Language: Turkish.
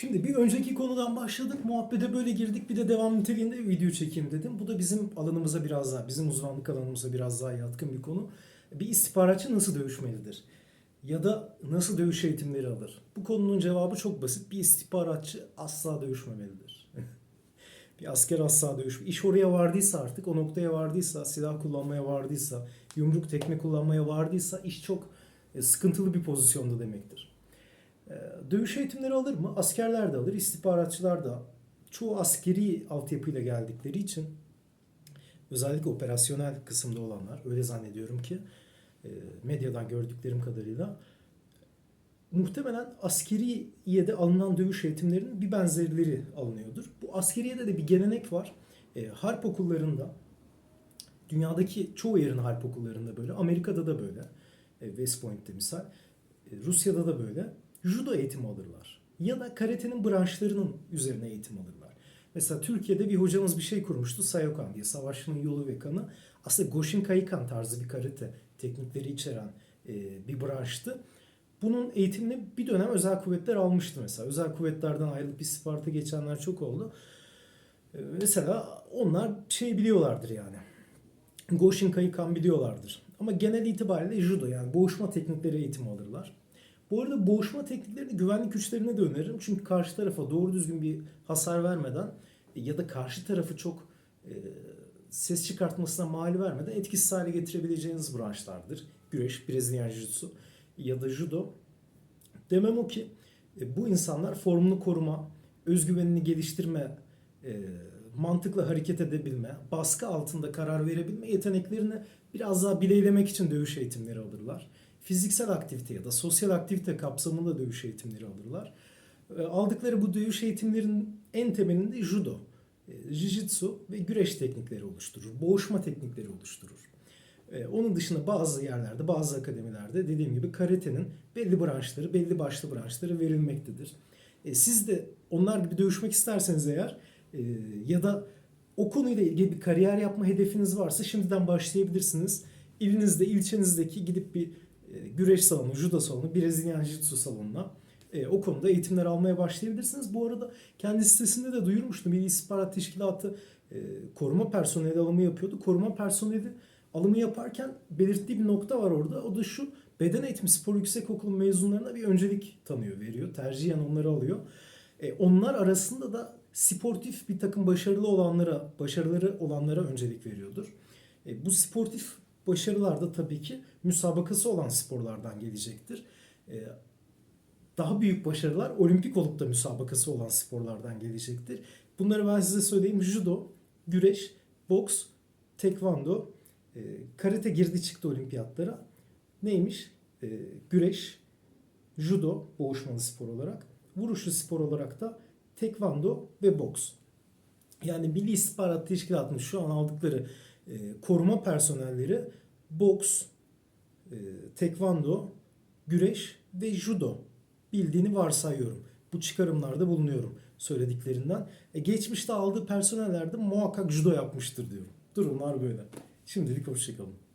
Şimdi bir önceki konudan başladık. Muhabbete böyle girdik. Bir de devam niteliğinde video çekeyim dedim. Bu da bizim alanımıza biraz daha, bizim uzmanlık alanımıza biraz daha yatkın bir konu. Bir istihbaratçı nasıl dövüşmelidir? Ya da nasıl dövüş eğitimleri alır? Bu konunun cevabı çok basit. Bir istihbaratçı asla dövüşmemelidir. bir asker asla dövüş. İş oraya vardıysa artık, o noktaya vardıysa, silah kullanmaya vardıysa, yumruk tekme kullanmaya vardıysa iş çok e, sıkıntılı bir pozisyonda demektir. Ee, Dövüş eğitimleri alır mı? Askerler de alır, istihbaratçılar da. Çoğu askeri altyapıyla geldikleri için özellikle operasyonel kısımda olanlar öyle zannediyorum ki e, medyadan gördüklerim kadarıyla muhtemelen askeriyede alınan dövüş eğitimlerinin bir benzerleri alınıyordur. Bu askeriyede de bir gelenek var. E, harp okullarında dünyadaki çoğu yerin harp okullarında böyle. Amerika'da da böyle. E, West Point'te misal. Rusya'da da böyle. Judo eğitimi alırlar. Ya da karatenin branşlarının üzerine eğitim alırlar. Mesela Türkiye'de bir hocamız bir şey kurmuştu. Sayokan diye. Savaşının yolu ve kanı. Aslında Goshin Kaikan tarzı bir karate teknikleri içeren e, bir branştı. Bunun eğitimini bir dönem özel kuvvetler almıştı mesela. Özel kuvvetlerden ayrılıp istihbarata geçenler çok oldu. E, mesela onlar şey biliyorlardır yani. Goshin Kaikan biliyorlardır. Ama genel itibariyle judo yani boğuşma teknikleri eğitimi alırlar. Bu arada boğuşma tekniklerini güvenlik güçlerine de öneririm. Çünkü karşı tarafa doğru düzgün bir hasar vermeden e, ya da karşı tarafı çok e, ses çıkartmasına mal vermeden etkisiz hale getirebileceğiniz branşlardır. Güreş, Brezilyan Jiu-Jitsu ya da Judo. Demem o ki e, bu insanlar formunu koruma, özgüvenini geliştirme, e, mantıklı hareket edebilme, baskı altında karar verebilme yeteneklerini biraz daha bileylemek için dövüş eğitimleri alırlar. Fiziksel aktivite ya da sosyal aktivite kapsamında dövüş eğitimleri alırlar. E, Aldıkları bu dövüş eğitimlerinin en temelinde judo, e, jiu-jitsu ve güreş teknikleri oluşturur. Boğuşma teknikleri oluşturur. E, Onun dışında bazı yerlerde, bazı akademilerde dediğim gibi karatenin belli branşları, belli başlı branşları verilmektedir. E, Siz de onlar gibi dövüşmek isterseniz eğer e, ya da o konuyla ilgili bir kariyer yapma hedefiniz varsa şimdiden başlayabilirsiniz. İlinizde, ilçenizdeki gidip bir güreş salonu, judo salonu, Brezilyan Jiu-Jitsu salonuna e, o konuda eğitimler almaya başlayabilirsiniz. Bu arada kendi sitesinde de duyurmuştum. Milli İstihbarat Teşkilatı e, koruma personeli alımı yapıyordu. Koruma personeli alımı yaparken belirttiği bir nokta var orada. O da şu beden eğitimi spor yüksekokulu mezunlarına bir öncelik tanıyor, veriyor. Tercihen onları alıyor. E, onlar arasında da sportif bir takım başarılı olanlara, başarıları olanlara öncelik veriyordur. E, bu sportif başarılar da tabii ki müsabakası olan sporlardan gelecektir. E, daha büyük başarılar olimpik olup da müsabakası olan sporlardan gelecektir. Bunları ben size söyleyeyim. Judo, güreş, boks, tekvando, e, karate girdi çıktı olimpiyatlara. Neymiş? E, güreş, judo boğuşmalı spor olarak, vuruşlu spor olarak da tekvando ve boks. Yani Milli İstihbarat Teşkilatı'nın şu an aldıkları e, koruma personelleri boks, e, tekvando, güreş ve judo bildiğini varsayıyorum. Bu çıkarımlarda bulunuyorum söylediklerinden. E, geçmişte aldığı personeller de muhakkak judo yapmıştır diyorum. Durumlar böyle. Şimdilik hoşçakalın.